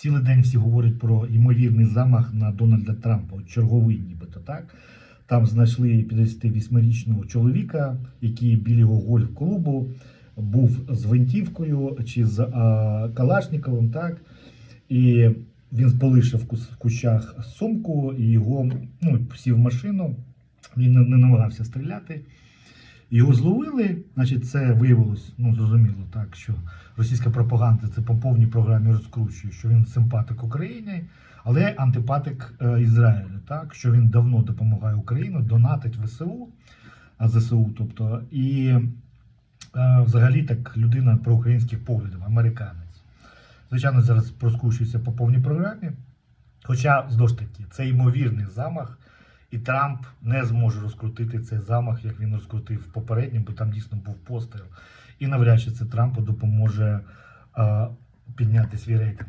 цілий день всі говорять про ймовірний замах на Дональда Трампа, черговий нібито так. Там знайшли 58-річного чоловіка, який біля його гольф-клубу був з гвинтівкою чи з а, Калашниковим, так. І він полишив в кущах сумку, і його ну, сів в машину. Він не намагався стріляти. Його зловили, значить, це виявилось, ну зрозуміло, так, що російська пропаганда це по повній програмі розкручує, що він симпатик Україні, але антипатик е, Ізраїлю, так, що він давно допомагає Україні, донатить ВСУ, ЗСУ, тобто, і е, взагалі так людина проукраїнських поглядів, американець. Звичайно, зараз розкручується по повній програмі. Хоча, знову ж таки, це ймовірний замах, і Трамп не зможе розкрутити цей замах, як він розкрутив попереднім, бо там дійсно був постріл. І навряд чи це Трампу допоможе е, підняти свій рейтинг.